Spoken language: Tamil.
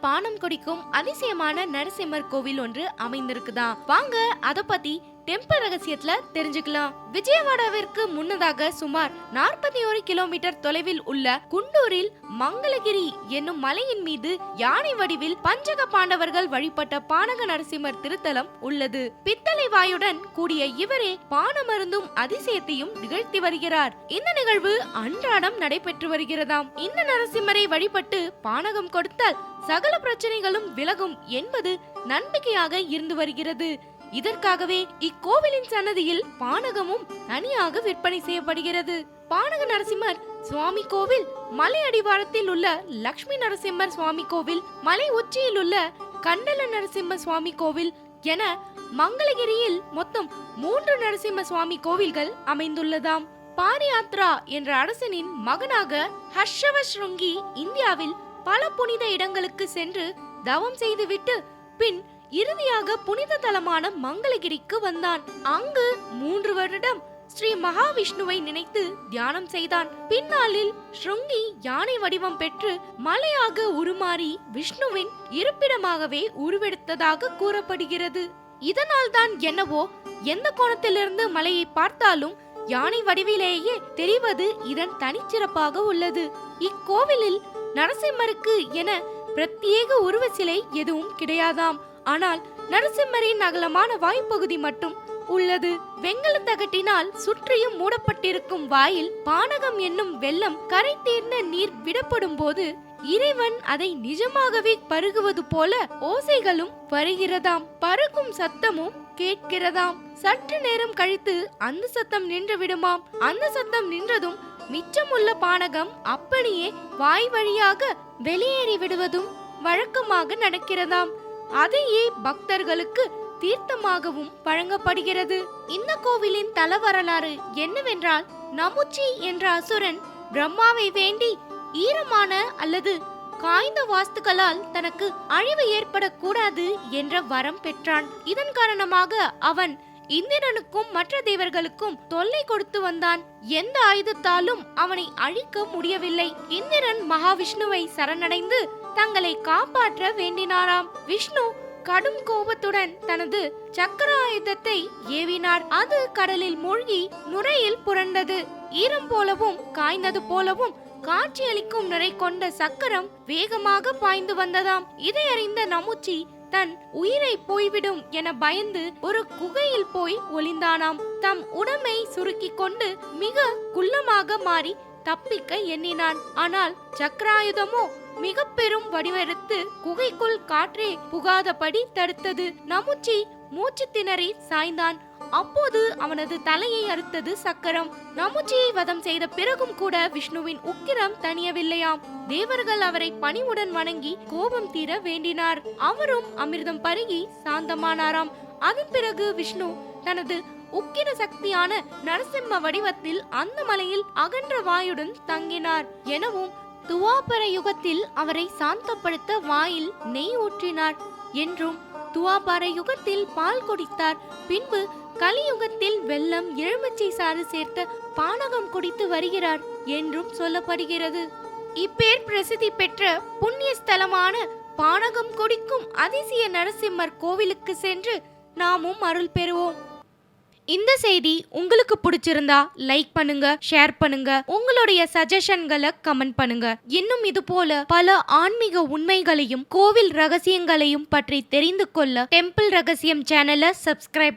பானம் குடிக்கும் அதிசயமான நரசிம்மர் கோவில் ஒன்று அமைந்திருக்குதான் வாங்க அதை பத்தி டெம்பிள் ரகசியத்துல தெரிஞ்சுக்கலாம். விஜயவாடாவிற்கு முன்னதாக சுமார் நாற்பத்தி ஒரு கிலோமீட்டர் தொலைவில் உள்ள குண்டூரில் மங்களகிரி என்னும் மலையின் மீது யானை வடிவில் பஞ்சக பாண்டவர்கள் வழிபட்ட பானக நரசிம்மர் திருத்தலம் உள்ளது. பித்தளை வாயுடன் கூடிய இவரே பானமருந்தும் அதிசயத்தையும் நிகழ்த்தி வருகிறார். இந்த நிகழ்வு அன்றாடம் நடைபெற்று வருகிறதாம். இந்த நரசிம்மரை வழிபட்டு பானகம் கொடுத்தால் சகல பிரச்சனைகளும் விலகும் என்பது நம்பிக்கையாக இருந்து வருகிறது. இதற்காகவே இக்கோவிலின் சன்னதியில் பானகமும் தனியாக விற்பனை செய்யப்படுகிறது. பானக நரசிம்மர் சுவாமி கோவில் மலை அடிவாரத்தில் உள்ள லக்ஷ்மி நரசிம்மர் சுவாமி கோவில் மலை உச்சியில் உள்ள கண்டல நரசிம்ம சுவாமி கோவில் என மங்களகிரியில் மொத்தம் மூன்று நரசிம்ம சுவாமி கோவில்கள் அமைந்துள்ளதாம். பாரியாத்ரா என்ற அரசனின் மகனாக ஹர்ஷவ ஸ்ருங்கி இந்தியாவில் பல புனித இடங்களுக்கு சென்று தவம் செய்துவிட்டு பின் இறுதியாக புனித தலமான மங்களகிரிக்கு வந்தான். அங்கு மூன்று வருடம் ஸ்ரீ மகாவிஷ்ணுவை நினைத்து தியானம் செய்தான். பின்னாளில் ஸ்ருங்கி யானை வடிவம் பெற்று மலையாக உருமாறி விஷ்ணுவின் இருப்பிடமாகவே உருவெடுத்ததாக கூறப்படுகிறது. இதனால் தான் என்னவோ எந்த கோணத்திலிருந்து மலையை பார்த்தாலும் யானை வடிவிலேயே தெரிவது இதன் தனிச்சிறப்பாக உள்ளது. இக்கோவிலில் நரசிம்மருக்கு என பிரத்யேக உருவ சிலை எதுவும் கிடையாதாம். ஆனால் நரசிம்மரின் அகலமான வாய்ப்பகுதி மட்டும் உள்ளது. வெங்கல தகட்டினால் சுற்றியும் மூடப்பட்டிருக்கும் வாயில் பானகம் என்னும் வெள்ளம் கரை தீர்ந்த நீர் விடப்படும் போது இறைவன் அதை நிஜமாகவே பருகுவது போல ஓசைகளும் வருகிறதாம். பருகும் சத்தமும் கேட்கிறதாம். சற்று நேரம் கழித்து அந்த சத்தம் நின்று விடுமாம் அந்த சத்தம் நின்றதும் மிச்சமுள்ள பானகம் அப்படியே வாய் வழியாக வெளியேறி விடுவதும் வழக்கமாக நடக்கிறதாம். அதையே பக்தர்களுக்கு தீர்த்தமாகவும் வழங்கப்படுகிறது. இந்த கோவிலின் தல வரலாறு என்னவென்றால் நமுச்சி என்ற அசுரன் பிரம்மாவை வேண்டி ஈரமான அல்லது காய்ந்த வாஸ்துக்களால் தனக்கு அழிவு ஏற்படக்கூடாது என்ற வரம் பெற்றான். இதன் காரணமாக அவன் இந்திரனுக்கும் மற்ற தேவர்களுக்கும் தொல்லை கொடுத்து வந்தான். எந்த ஆயுதத்தாலும் அவனை அழிக்க முடியவில்லை. இந்திரன் மகாவிஷ்ணுவை சரணடைந்து தங்களை காப்பாற்ற வேண்டினாராம். விஷ்ணு கடும் கோபத்துடன் தனது சக்கர ஆயுதத்தை ஏவினார். அது கடலில் மூழ்கி நுரையில் புரண்டது. ஈரம் போலவும் காய்ந்தது போலவும் காட்சியளிக்கும் நிறை கொண்ட சக்கரம் வேகமாக பாய்ந்து வந்ததாம். இதை அறிந்த நமுச்சி தன் உயிரை போய்விடும் என பயந்து ஒரு குகையில் போய் ஒளிந்தானாம். தம் உடம்பை சுருக்கிக் கொண்டு மிக குள்ளமாக மாறி தப்பிக்க எண்ணினான். ஆனால் சக்கராயுதமோ மிக பெரும் வடிவெடுத்து குகைக்குள் காற்றே புகாதபடி தடுத்தது. நமுச்சி மூச்சு திணறி சாய்ந்தான். அப்போது அவனது தலையை அறுத்தது சக்கரம். நமுச்சியை வதம் செய்த பிறகும் கூட விஷ்ணுவின் உக்கிரம் தணியவில்லையாம். தேவர்கள் அவரை பணிவுடன் வணங்கி கோபம் தீர வேண்டினார். அவரும் அமிர்தம் பருகி சாந்தமானாராம். அதன் பிறகு விஷ்ணு தனது உக்கிர சக்தியான நரசிம்ம வடிவத்தில் அந்த மலையில் அகன்ற வாயுடன் தங்கினார். எனவும் துவாபர யுகத்தில் அவரை சாந்தப்படுத்த வாயில் நெய் ஊற்றினார். என்றும் துவாபர யுகத்தில் பால் குடித்தார். பின்பு கலியுகத்தில் வெள்ளம் எலுமிச்சை சாறு சேர்த்த பானகம் குடித்து வருகிறார் என்றும் சொல்லப்படுகிறது. இப்பேர் பிரசித்தி பெற்ற புண்ணிய ஸ்தலமான பானகம் குடிக்கும் அதிசய நரசிம்மர் கோவிலுக்கு சென்று நாமும் அருள் பெறுவோம். இந்த செய்தி உங்களுக்கு பிடிச்சிருந்தா லைக் பண்ணுங்க ஷேர் பண்ணுங்க. உங்களுடைய சஜஷன்களை கமெண்ட் பண்ணுங்க. இன்னும் இது போல பல ஆன்மீக உண்மைகளையும் கோவில் ரகசியங்களையும் பற்றி தெரிந்து கொள்ள டெம்பிள் ரகசியம் சேனலை சப்ஸ்கிரைப்